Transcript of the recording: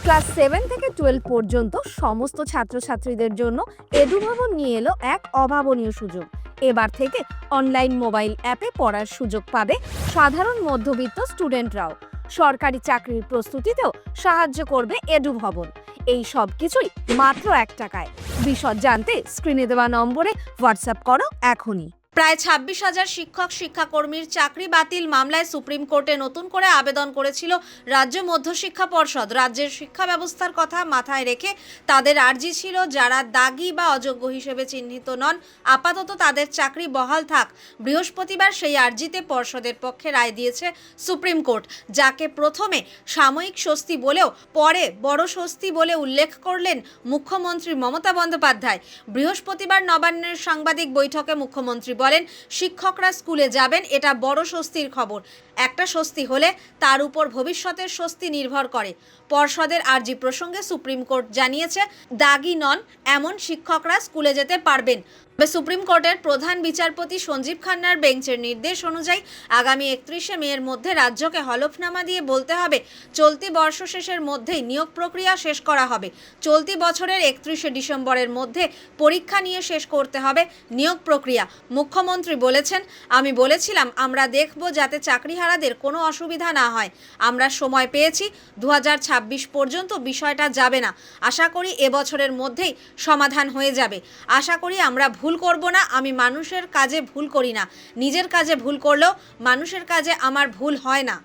Class seven থেকে twelve পর্যন্ত সমস্ত ছাত্রছাত্রীদের জন্য এডুভবন নিয়ে এলো এক অভাবনীয় সুযোগ। এবার থেকে অনলাইন মোবাইল অ্যাপে পড়ার সুযোগ পাবে সাধারণ মধ্যবিত্ত স্টুডেন্টরাও। সরকারি চাকরির প্রস্তুতিতেও সাহায্য করবে এডুভবন। এই সব কিছুই মাত্র এক টাকায়। বিশদ জানতে স্ক্রিনে দেওয়া নম্বরে হোয়াটসঅ্যাপ করো এখনই। প্রায় ছাব্বিশ হাজার শিক্ষক, শিক্ষাকর্মীর চাকরি বাতিল মামলায় সুপ্রিম কোর্টে নতুন করে আবেদন করেছিল রাজ্য মধ্যশিক্ষা পর্ষদ। রাজ্যের শিক্ষা ব্যবস্থার কথা মাথায় রেখে তাদের আর্জি ছিল যারা দাগি বা অযোগ্য হিসেবে চিহ্নিত নন, আপাতত তাদের চাকরি বহাল থাক। বৃহস্পতিবার সেই আর্জিতে পর্ষদের পক্ষে রায় দিয়েছে সুপ্রিম কোর্ট, যাকে প্রথমে সাময়িক স্বস্তি বলেও পরে বড় স্বস্তি বলে উল্লেখ করলেন মুখ্যমন্ত্রী মমতা বন্দ্যোপাধ্যায়। বৃহস্পতিবার নবান্নের সাংবাদিক বৈঠকে মুখ্যমন্ত্রী বলেন, শিক্ষকরা স্কুলে যাবেন, এটা বড় স্বস্তির খবর। একটা স্বস্তি হলে তার উপর ভবিষ্যতের স্বস্তি নির্ভর করে। পর্ষদের আর্জি প্রসঙ্গে সুপ্রিম কোর্ট জানিয়েছে, দাগি নন, এমন শিক্ষকরা স্কুলে যেতে পারবেন। সুপ্রিম কোর্টের প্রধান বিচারপতি সঞ্জীব খান্নার বেঞ্চের নির্দেশ অনুযায়ী আগামী একত্রিশে মেয়ের মধ্যে রাজ্যকে হলফনামা দিয়ে বলতে হবে, চলতি বর্ষ শেষের মধ্যেই নিয়োগ প্রক্রিয়া শেষ করা হবে। চলতি বছরের একত্রিশে ডিসেম্বরের মধ্যে পরীক্ষা নিয়ে শেষ করতে হবে নিয়োগ প্রক্রিয়া। মুখ্যমন্ত্রী বলেছেন, আমি বলেছিলাম, আমরা দেখব যাতে চাকরিহারাদের কোনো অসুবিধা না হয়। আমরা সময় পেয়েছি দু হাজার ছাব্বিশ পর্যন্ত বিষয়টা যাবে না। আশা করি এবছরের মধ্যেই সমাধান হয়ে যাবে। আশা করি আমরা ভুল করব না, আমি মানুষের কাজে ভুল করি না। নিজের কাজে ভুল করলেও মানুষের কাজে আমার ভুল হয় না।